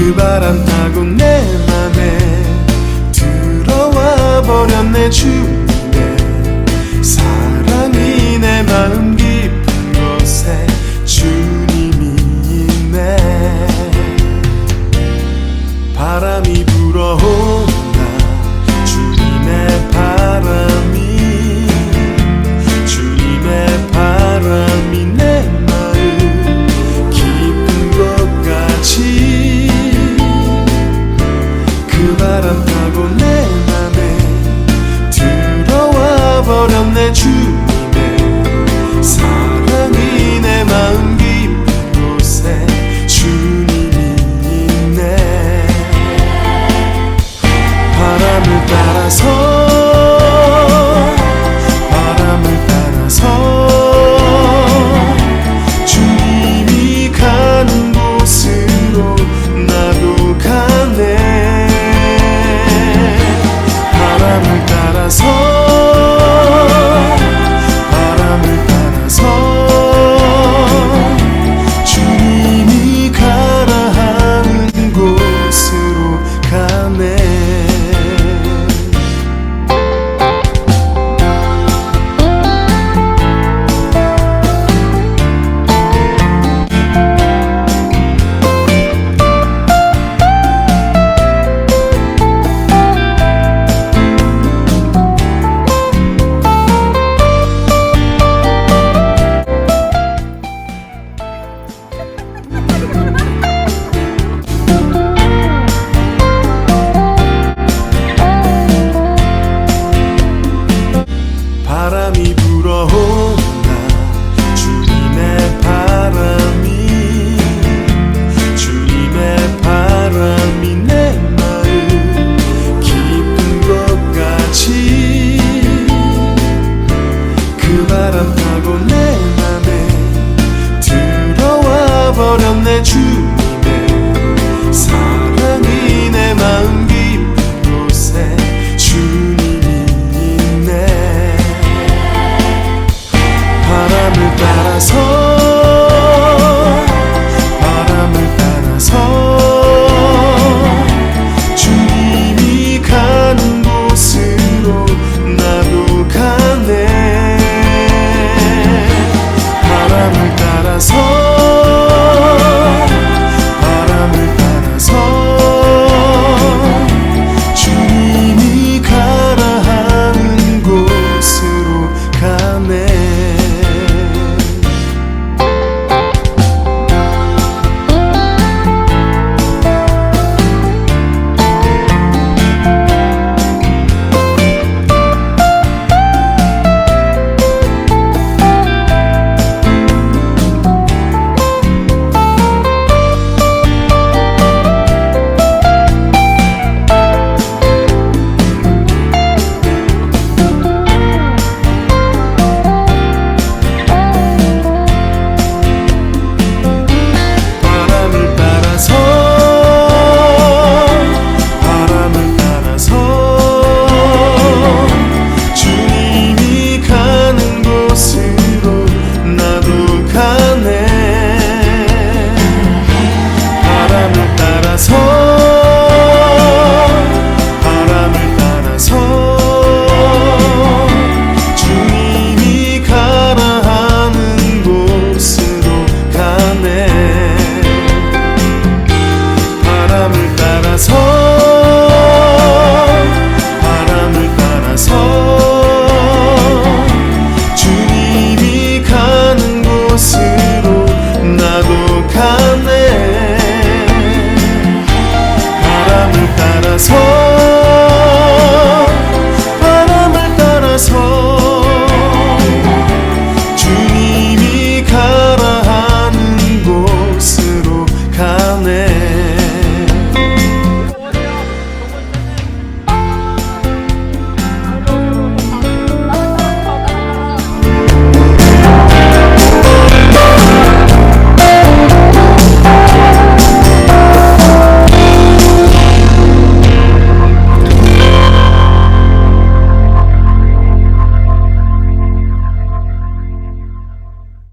그 바람 타고 내 맘에 들어와 버렸네 주말 바람이 불어온다 주님의 바람이 주님의 바람이 내 마음 깊은 것 같이 그 바람 타고 내 맘에 들어와 버렸네 주.